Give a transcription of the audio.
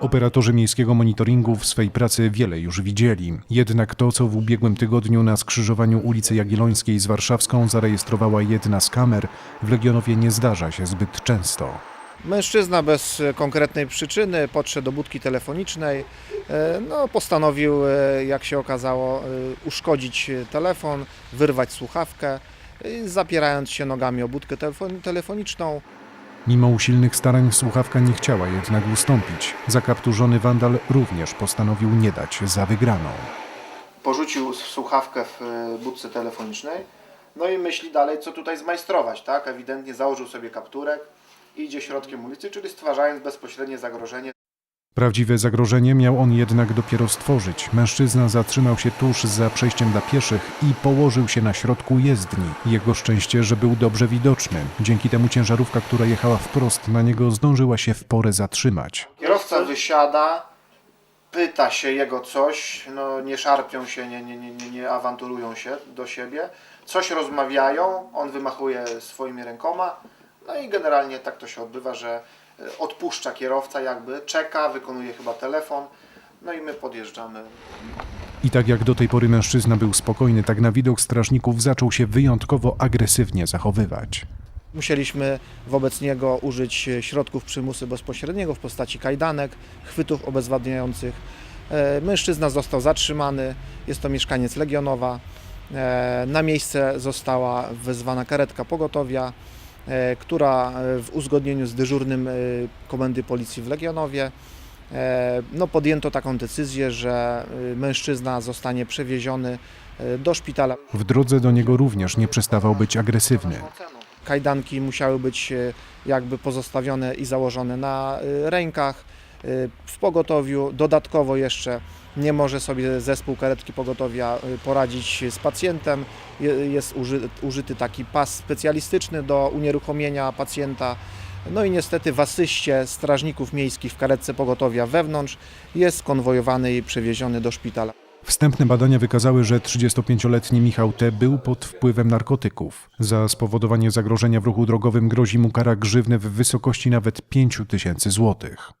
Operatorzy miejskiego monitoringu w swej pracy wiele już widzieli. Jednak to, co w ubiegłym tygodniu na skrzyżowaniu ulicy Jagiellońskiej z Warszawską zarejestrowała jedna z kamer, w Legionowie nie zdarza się zbyt często. Mężczyzna bez konkretnej przyczyny podszedł do budki telefonicznej. e, No, postanowił, e, jak się okazało, e, uszkodzić telefon, wyrwać słuchawkę, zapierając się nogami o budkę telefon- telefoniczną. Mimo usilnych starań słuchawka nie chciała jednak ustąpić. Zakapturzony wandal również postanowił nie dać za wygraną. Porzucił słuchawkę w e, budce telefonicznej. No i myśli dalej, co tutaj zmajstrować, tak? Ewidentnie założył sobie kapturek, idzie środkiem ulicy, czyli stwarzając bezpośrednie zagrożenie. Prawdziwe zagrożenie miał on jednak dopiero stworzyć. Mężczyzna zatrzymał się tuż za przejściem dla pieszych i położył się na środku jezdni. Jego szczęście, że był dobrze widoczny. Dzięki temu ciężarówka, która jechała wprost na niego, zdążyła się w porę zatrzymać. Kierowca wysiada, pyta się jego coś, no nie szarpią się, nie, nie, nie, nie, nie awanturują się do siebie, coś rozmawiają, on wymachuje swoimi rękoma, no i generalnie tak to się odbywa, że e, odpuszcza kierowca jakby, czeka, wykonuje chyba telefon, no i my podjeżdżamy. I tak jak do tej pory mężczyzna był spokojny, tak na widok strażników zaczął się wyjątkowo agresywnie zachowywać. Musieliśmy wobec niego użyć e, środków przymusu bezpośredniego w postaci kajdanek, chwytów obezwładniających. E, Mężczyzna został zatrzymany, jest to mieszkaniec Legionowa. Na miejsce została wezwana karetka pogotowia, która e, w uzgodnieniu z dyżurnym e, Komendy Policji w Legionowie e, no podjęto taką decyzję, że e, mężczyzna zostanie przewieziony e, do szpitala. W drodze do niego również nie przestawał być agresywny. Kajdanki musiały być e, jakby pozostawione i założone na e, rękach e, w pogotowiu. Dodatkowo jeszcze nie może sobie zespół karetki pogotowia e, poradzić z pacjentem. Je- Jest uży, użyty taki pas specjalistyczny do unieruchomienia pacjenta. No i niestety w asyście strażników miejskich w karetce pogotowia wewnątrz jest konwojowany i przewieziony do szpitala. Wstępne badania wykazały, że 35-letni Michał T. był pod wpływem narkotyków. Za spowodowanie zagrożenia w ruchu drogowym grozi mu kara grzywny w wysokości nawet 5 tysięcy złotych.